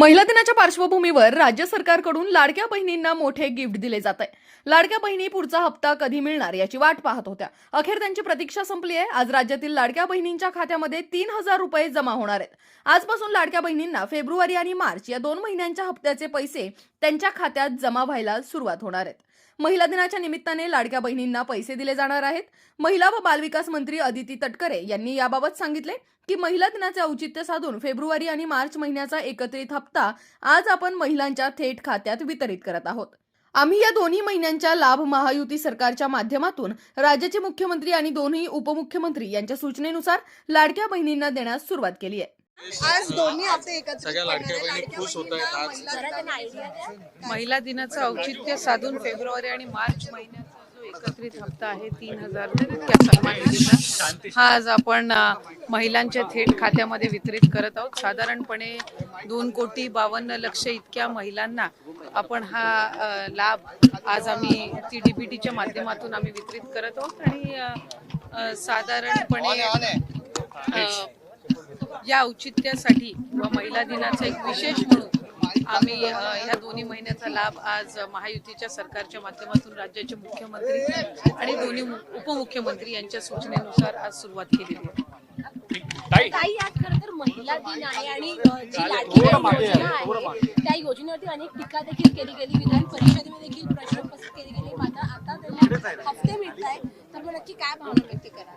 महिला दिनाच्या पार्श्वभूमीवर राज्य सरकारकडून लाडक्या बहिणींना मोठे गिफ्ट दिले जात आहे लाडक्या बहिणी पुढचा हप्ता कधी मिळणार याची वाट पाहत होत्या. अखेर त्यांची प्रतीक्षा संपली आहे. आज राज्यातील लाडक्या बहिणींच्या खात्यामध्ये तीन हजार रुपये जमा होणार आहेत. आजपासून लाडक्या बहिणींना फेब्रुवारी आणि मार्च या दोन महिन्यांच्या हप्त्याचे पैसे त्यांच्या खात्यात जमा व्हायला सुरुवात होणार आहेत. महिला दिनाच्या निमित्ताने लाडक्या बहिणींना पैसे दिले जाणार आहेत. महिला व बालविकास मंत्री अदिती तटकरे यांनी याबाबत सांगितले की महिला दिनाचे औचित्य साधून फेब्रुवारी आणि मार्च महिन्याचा एकत्रित हप्ता आज आपण महिलांच्या थेट खात्यात वितरित करत आहोत. आम्ही या दोन्ही महिन्यांच्या लाभ महायुती सरकारच्या माध्यमातून राज्याचे मुख्यमंत्री आणि दोन्ही उपमुख्यमंत्री यांच्या सूचनेनुसार लाडक्या बहिणींना देण्यास सुरुवात केली आहे. आज दोन्ही हप्ते एकत्रित सगळ्या लाडक्या करणार आहे. बहिणी खुश होत आहेत आज. महिला दिनाचं औचित्य साधून फेब्रुवारी आणि मार्च महिन्याचा जो एकत्रित हप्ता आहे तीन हजार त्या सन्मान निधीचा हा आज आपण अ, महिलांच्या थेट खात्यामध्ये वितरित करत आहोत. साधारणपणे दोन कोटी बावन्न लक्ष इतक्या महिलांना आपण हा अ, लाभ आज आम्ही ती डीबीटीच्या माध्यमातून आम्ही वितरित करत आहोत. आणि अ, अ, साधारणपणे अ, या औचित्यासाठी व महिला दिनाचा एक विशेष म्हणून आम्ही अ, या दोन्ही महिन्याचा लाभ आज महायुतीच्या सरकारच्या माध्यमातून राज्याचे मुख्यमंत्री आणि दोन्ही उपमुख्यमंत्री यांच्या सूचनेनुसार आज सुरुवात केलेली आहे. ताई. आज खरं तर महिला दिन आहे आणि अ, जी लाडकी बहीण योजना आहे. त्या योजनेवरती अनेक टीका देखील केली गेली. विधान परिषदेमध्ये देखील प्रश्न उपस्थित केले गेले. मात्र आता त्यांना मिळत आहेत तर नक्की काय भावना व्यक्त करा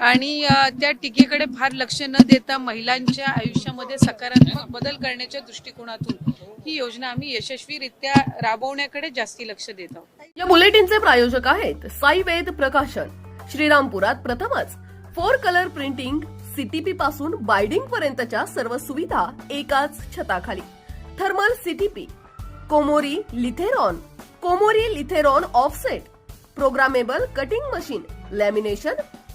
आणि त्या टीकेकडे फार लक्ष न देता महिलांच्या आयुष्यामध्ये सकारात्मक बदल करण्याच्या दृष्टिकोनातून ही योजना आम्ही यशस्वीरित्या राबवण्याकडे जास्ती लक्ष देत आहोत. या बुलेटिनचे प्रायोजक आहेत साई वेद प्रकाशन. श्रीरामपुरात प्रथमच. फोर कलर प्रिंटिंग सीटीपी पासून बायडिंग पर्यंतच्या सर्व सुविधा एकाच छताखाली. Thermal CTP Komori Lithrone. Komori Lithrone offset programmable cutting machine lamination